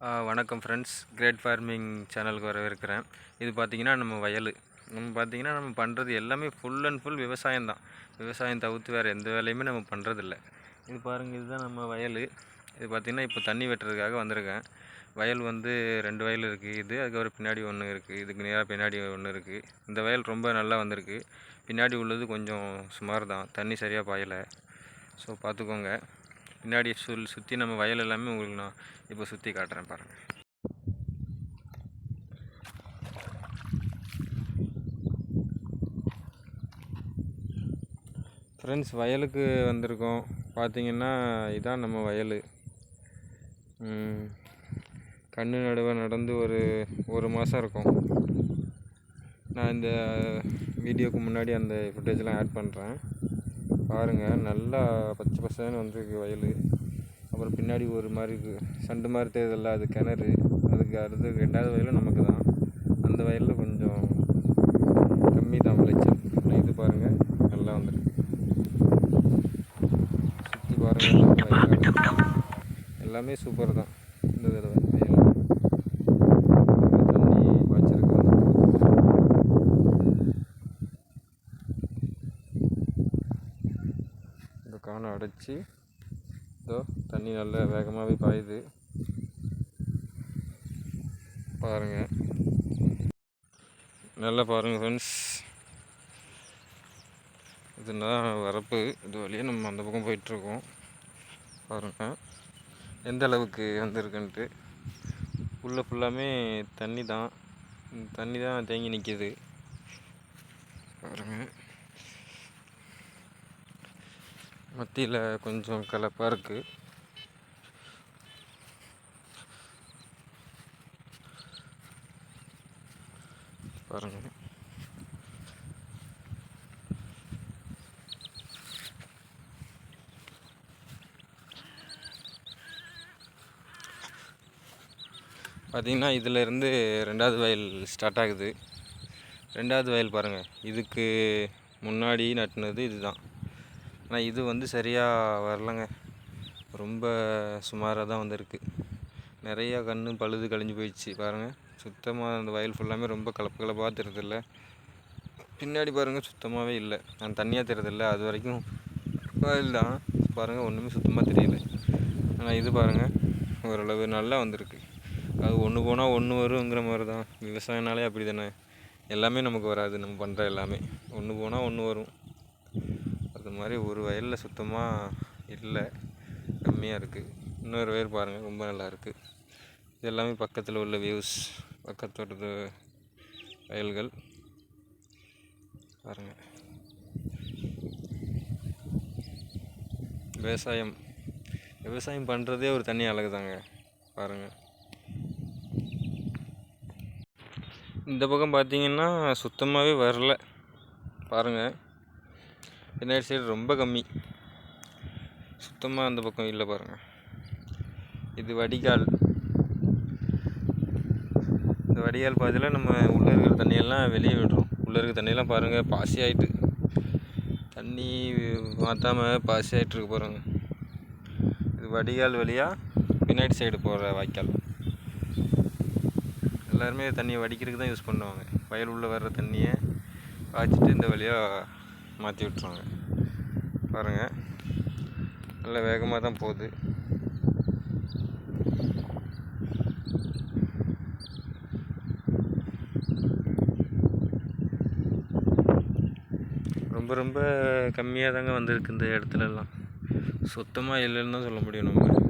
வணக்கம் friends great farming சேனலுக்கு வரவேற்கிறேன். இது பார்த்திங்கன்னா நம்ம வயல். நம்ம பார்த்திங்கன்னா நம்ம பண்ணுறது எல்லாமே ஃபுல் அண்ட் ஃபுல் விவசாயம் தான். விவசாயம் தவிர்த்து வேறு எந்த வேலையுமே நம்ம பண்ணுறதில்ல இது பாருங்கள் இதுதான் நம்ம வயல். இது பார்த்திங்கன்னா இப்போ தண்ணி வெட்டுறதுக்காக வந்திருக்கேன். வயல் வந்து ரெண்டு வயல் இருக்குது இது அதுக்கப்புறம் பின்னாடி ஒன்று இருக்குது இதுக்கு நேராக பின்னாடி ஒன்று இருக்குது இந்த வயல் ரொம்ப நல்லா வந்திருக்கு. பின்னாடி உள்ளது கொஞ்சம் சுமார் தான் தண்ணி சரியாக பாயலை. ஸோ பார்த்துக்கோங்க பின்னாடி சுல் சுற்றி நம்ம வயல் எல்லாமே உங்களுக்கு நான் இப்போ சுற்றி காட்டுறேன் பாருங்கள் ஃப்ரெண்ட்ஸ் வயலுக்கு வந்திருக்கோம். பார்த்திங்கன்னா இதான் நம்ம வயல். கண்ணு நடுவை நடந்து ஒரு ஒரு மாதம் இருக்கும். நான் இந்த வீடியோக்கு முன்னாடி அந்த ஃபுட்டேஜ்லாம் ஆட் பண்ணுறேன் பாருங்கள் நல்லா பச்சை பசேன்னு வந்திருக்கு வயல். அப்புறம் பின்னாடி ஒரு மாதிரி சண்டு மாதிரி தெரியுதுல்ல அது கிணறு. அதுக்கு அடுத்து ரெண்டாவது வயலும் நமக்கு தான் அந்த வயலில் கொஞ்சம் கம்மி தான் விளைச்சல். இது பாருங்கள் நல்லா வந்திருக்கு. சுற்றி பாருங்கள் எல்லாமே சூப்பர் தான். இந்த தடவை வயல் தண்ணி பாய்ச்சிருக்கு இந்த காணை அடைச்சி இதோ தண்ணி நல்லா வேகமாகவே பாயுது. பாருங்கள் நல்லா பாருங்கள் ஃப்ரெண்ட்ஸ் இதுதான் வரப்பு இது வழியாக நம்ம அந்த பக்கம் போயிட்டுருக்கோம். பாருங்கள் எந்த அளவுக்கு வந்திருக்குன்ட்டு. உள்ளே ஃபுல்லாமே தண்ணி தான் தண்ணி தான் தேங்கி நிற்கிது பாருங்கள் மத்தியில் கொஞ்சம் கலப்பாக இருக்குது பாருங்கள் பார்த்தீங்கன்னா இதிலேருந்து ரெண்டாவது வயல் ஸ்டார்ட் ஆகுது. ரெண்டாவது வயல் பாருங்கள் இதுக்கு முன்னாடி நட்டுனது இதுதான். ஆனால் இது வந்து சரியாக வரலங்க. ரொம்ப சுமாராக தான் வந்திருக்கு. நிறையா கன்று பழுது கழிஞ்சு போயிடுச்சு பாருங்கள் சுத்தமாக அந்த வயல் ஃபுல்லாமே ரொம்ப கலப்பு கலப்பாக தெரியுதில்ல பின்னாடி பாருங்கள் சுத்தமாகவே இல்லை. நான் தண்ணியாக தெரியுதில்ல அது வரைக்கும் வயல் தான். பாருங்கள் ஒன்றுமே சுத்தமாக தெரியல. ஆனால் இது பாருங்கள் ஓரளவு நல்லா வந்திருக்கு. அது ஒன்று போனால் ஒன்று வருங்கிற மாதிரி தான் விவசாயனாலே அப்படி தானே எல்லாமே நமக்கு வராது. நம்ம பண்ணுற எல்லாமே. ஒன்று போனால் ஒன்று வரும். அது மாதிரி ஒரு வயலில் சுத்தமாக இல்லை. கம்மியாக இருக்குது இன்னொரு வயல் பாருங்கள் ரொம்ப நல்லா இருக்குது இது எல்லாமே பக்கத்தில் உள்ள வியூஸ் பக்கத்தோட்டத்து வயல்கள். பாருங்கள் விவசாயம். விவசாயம் பண்ணுறதே ஒரு தனி அழகு தாங்க பாருங்கள் இந்த பக்கம் பார்த்தீங்கன்னா சுத்தமாகவே வரல. பாருங்கள் பின்னாடி சைடு ரொம்ப கம்மி. சுத்தமாக அந்த பக்கம் இல்லை பாருங்கள் இது வடிகால். இந்த வடிகால் பாதையில் நம்ம உள்ளே இருக்கிற தண்ணியெல்லாம் வெளியே விடுறோம் உள்ளே இருக்கிற தண்ணியெல்லாம் பாருங்கள் பாசி ஆயிட்டு. தண்ணி மாற்றாமல் பாசி ஆகிட்டுருக்கு பாருங்கள் இது வடிகால் வழியாக பின்னாடி சைடு போகிற வாய்க்கால். எல்லாருமே தண்ணியை வடிக்கிறதுக்கு தான் யூஸ் பண்ணுவாங்க. வயல் உள்ளே வர்ற தண்ணியை காய்ச்சிட்டு இந்த வழியாக மாற்றி விட்ருவாங்க பாருங்கள் நல்ல வேகமாக தான் போகுது. ரொம்ப ரொம்ப கம்மியாக தாங்க வந்திருக்கு இந்த இடத்துலலாம். சுத்தமாக இல்லைன்னு தான் சொல்ல முடியும் நம்ம.